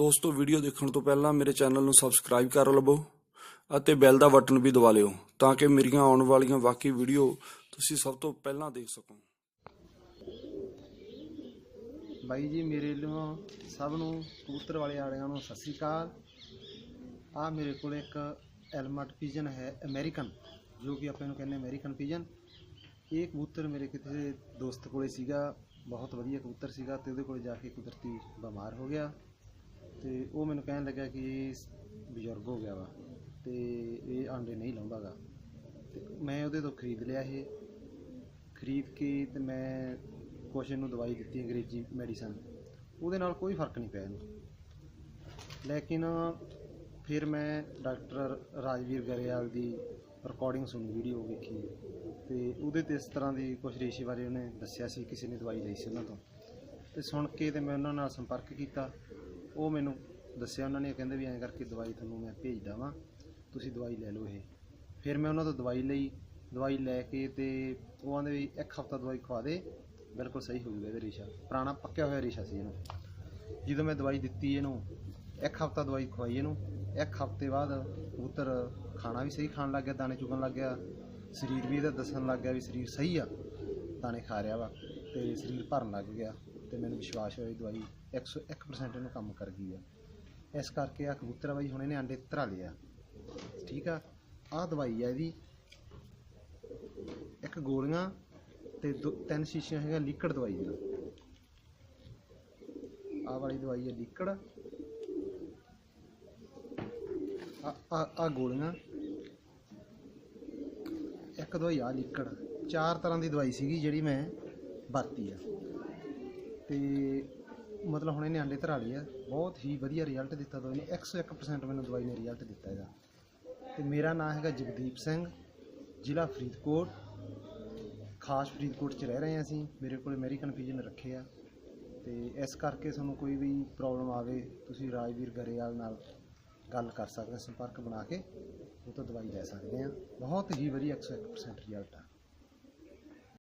ਦੋਸਤੋ ਵੀਡੀਓ ਦੇਖਣ ਤੋਂ ਪਹਿਲਾਂ ਮੇਰੇ ਚੈਨਲ ਨੂੰ ਸਬਸਕ੍ਰਾਈਬ ਕਰ ਲਵੋ ਅਤੇ ਬੈਲ ਦਾ ਬਟਨ ਵੀ ਦਬਾ ਲਿਓ ਤਾਂ ਕਿ ਮੇਰੀਆਂ ਆਉਣ ਵਾਲੀਆਂ ਬਾਕੀ ਵੀਡੀਓ ਤੁਸੀਂ ਸਭ ਤੋਂ ਪਹਿਲਾਂ ਦੇਖ ਸਕੋ। ਬਾਈ ਜੀ, ਮੇਰੇ ਵੱਲੋਂ ਸਭ ਨੂੰ ਕਬੂਤਰ ਵਾਲੇ ਆੜਿਆਂ ਨੂੰ ਸਤਿ ਸ੍ਰੀ ਅਕਾਲ। ਆ ਮੇਰੇ ਕੋਲ ਇੱਕ ਐਲਮਟ ਪੀਜਨ ਹੈ ਅਮਰੀਕਨ ਜੋ ਕਿ ਆਪਾਂ ਇਹਨੂੰ ਕਹਿੰਦੇ ਅਮਰੀਕਨ ਪੀਜਨ ਇਹ ਕਬੂਤਰ ਮੇਰੇ ਕਿਸੇ ਦੋਸਤ ਕੋਲੇ ਸੀਗਾ, ਬਹੁਤ ਵਧੀਆ ਕਬੂਤਰ ਸੀਗਾ ਤੇ ਉਹਦੇ ਕੋਲ ਜਾ ਕੇ ਕੁਦਰਤੀ ਬਿਮਾਰ ਹੋ ਗਿਆ। ਤੇ ਉਹ ਮੈਨੂੰ ਕਹਿਣ ਲੱਗਾ ਕਿ ਇਹ ਬਜ਼ੁਰਗ ਹੋ ਗਿਆ ਵਾ ਤੇ ਇਹ ਆਂਡੇ ਨਹੀਂ ਲਾਉਂਦਾਗਾ ਤੇ ਮੈਂ ਉਹਦੇ ਤੋਂ ਖਰੀਦ ਲਿਆ ਇਹ। ਖਰੀਦ ਕੇ ਤੇ ਮੈਂ ਕੁਛ ਇਹਨੂੰ ਦਵਾਈ ਦਿੱਤੀ ਅੰਗਰੇਜ਼ੀ ਮੈਡੀਸਨ ਉਹਦੇ ਨਾਲ ਕੋਈ ਫ਼ਰਕ ਨਹੀਂ ਪਿਆ ਇਹਨੂੰ। ਲੇਕਿਨ ਫਿਰ ਮੈਂ ਡਾਕਟਰ ਰਾਜਵੀਰ ਗਰੇਵਾਲ ਦੀ ਰਿਕਾਰਡਿੰਗ ਸੁਣੀ ਵੀਡੀਓ ਵੇਖੀ। ਤੇ ਉਹਦੇ ਤੇ ਇਸ ਤਰ੍ਹਾਂ ਦੀ ਕੁਝ ਰੇਸ਼ੇ ਬਾਰੇ ਉਹਨੇ ਦੱਸਿਆ ਸੀ, ਕਿਸੇ ਨੇ ਦਵਾਈ ਲਈ ਸੀ ਉਹਨਾਂ ਤੋਂ। ਤੇ ਸੁਣ ਕੇ ਤੇ ਮੈਂ ਉਹਨਾਂ ਨਾਲ ਸੰਪਰਕ ਕੀਤਾ। ਉਹ ਮੈਨੂੰ ਦੱਸਿਆ, ਉਹਨਾਂ ਨੇ ਕਹਿੰਦੇ ਵੀ ਐਂ ਕਰਕੇ ਦਵਾਈ ਤੁਹਾਨੂੰ ਮੈਂ ਭੇਜਦਾ ਵਾਂ ਤੁਸੀਂ ਦਵਾਈ ਲੈ ਲਓ ਇਹ। ਫਿਰ ਮੈਂ ਉਹਨਾਂ ਤੋਂ ਦਵਾਈ ਲਈ, ਦਵਾਈ ਲੈ ਕੇ ਤੇ ਉਹ ਆਂਦੇ ਵੀ ਇੱਕ ਹਫਤਾ ਦਵਾਈ ਖਵਾ ਦੇ, ਬਿਲਕੁਲ ਸਹੀ ਹੋ ਜੂਗਾ ਇਹਦਾ ਰੇਸ਼ਾ। ਪੁਰਾਣਾ ਪੱਕਿਆ ਹੋਇਆ ਰੇਸ਼ਾ ਸੀ ਇਹਨੂੰ। ਜਦੋਂ ਮੈਂ ਦਵਾਈ ਦਿੱਤੀ ਇਹਨੂੰ, ਇੱਕ ਹਫਤਾ ਦਵਾਈ ਖਵਾਈ ਇਹਨੂੰ, ਇੱਕ ਹਫ਼ਤੇ ਬਾਅਦ ਕਬੂਤਰ ਖਾਣਾ ਵੀ ਸਹੀ ਖਾਣ ਲੱਗ ਗਿਆ, ਦਾਣੇ ਚੁਗਣ ਲੱਗ ਗਿਆ, ਸਰੀਰ ਵੀ ਇਹਦਾ ਦੱਸਣ ਲੱਗ ਗਿਆ ਵੀ ਸਰੀਰ ਸਹੀ ਆ, ਦਾਣੇ ਖਾ ਰਿਹਾ ਵਾ ਤੇ ਸਰੀਰ ਭਰਨ ਲੱਗ ਗਿਆ। ਤੇ ਮੈਨੂੰ ਵਿਸ਼ਵਾਸ ਹੋਇਆ ਵੀ ਦਵਾਈ 101% ਇਹਨੂੰ ਕੰਮ ਕਰ ਗਈ ਆ। ਇਸ ਕਰਕੇ ਆ ਕਬੂਤਰ ਬਾਈ, ਹੁਣ ਇਹਨੇ ਆਂਡੇ ਧਰਾ ਲਿਆ ਠੀਕ ਆ? ਆਹ ਦਵਾਈ ਆ ਇਹਦੀ। ਇੱਕ ਗੋਲੀਆਂ ਤੇ ਦੋ, ਤਿੰਨ ਸ਼ੀਸ਼ੀਆਂ ਹੈਗਾ ਲਿਕੜ ਦਵਾਈ ਦੀਆਂ। ਆਹ ਵਾਲੀ ਦਵਾਈ ਹੈ ਲਿਕੜ। ਆ ਆ ਆ ਗੋਲੀਆਂ। ਇੱਕ ਦਵਾਈ ਆ ਲਿਕੜ। ਚਾਰ ਤਰ੍ਹਾਂ ਦੀ ਦਵਾਈ ਸੀਗੀ ਜਿਹੜੀ ਮੈਂ ਵਰਤੀ ਆ। ਤੇ ਮਤਲਬ ਹੁਣ ਇਹਨੇ ਆਂਡੇ ਧਰਾ ਲਈ ਆ। ਬਹੁਤ ਹੀ ਵਧੀਆ ਰਿਜ਼ਲਟ ਦਿੱਤਾ ਦਵਾਈ ਨੇ 101% ਮੈਨੂੰ ਦਵਾਈ ਨੇ ਰਿਜ਼ਲਟ ਦਿੱਤਾ ਇਹਦਾ। ਤੇ ਮੇਰਾ ਨਾਮ ਹੈਗਾ ਜਗਦੀਪ ਸਿੰਘ, ਜ਼ਿਲ੍ਹਾ ਫਰੀਦਕੋਟ। ਖਾਸ ਫਰੀਦਕੋਟ 'ਚ ਰਹਿ ਰਹੇ ਹਾਂ ਅਸੀਂ। ਮੇਰੇ ਕੋਲ ਅਮਰੀਕਨ ਪੀਜਨ ਰੱਖੇ ਆ। ਤੇ ਇਸ ਕਰਕੇ ਤੁਹਾਨੂੰ ਕੋਈ ਵੀ ਪ੍ਰੋਬਲਮ ਆਵੇ, ਤੁਸੀਂ ਰਾਜਵੀਰ ਗਰੇਵਾਲ ਨਾਲ ਗੱਲ ਕਰ ਸਕਦੇ ਸੰਪਰਕ ਬਣਾ ਕੇ, ਉਹ ਤੋਂ ਦਵਾਈ ਲੈ ਸਕਦੇ ਆ ਬਹੁਤ ਹੀ ਵਧੀਆ 101% ਰਿਜ਼ਲਟ ਆ।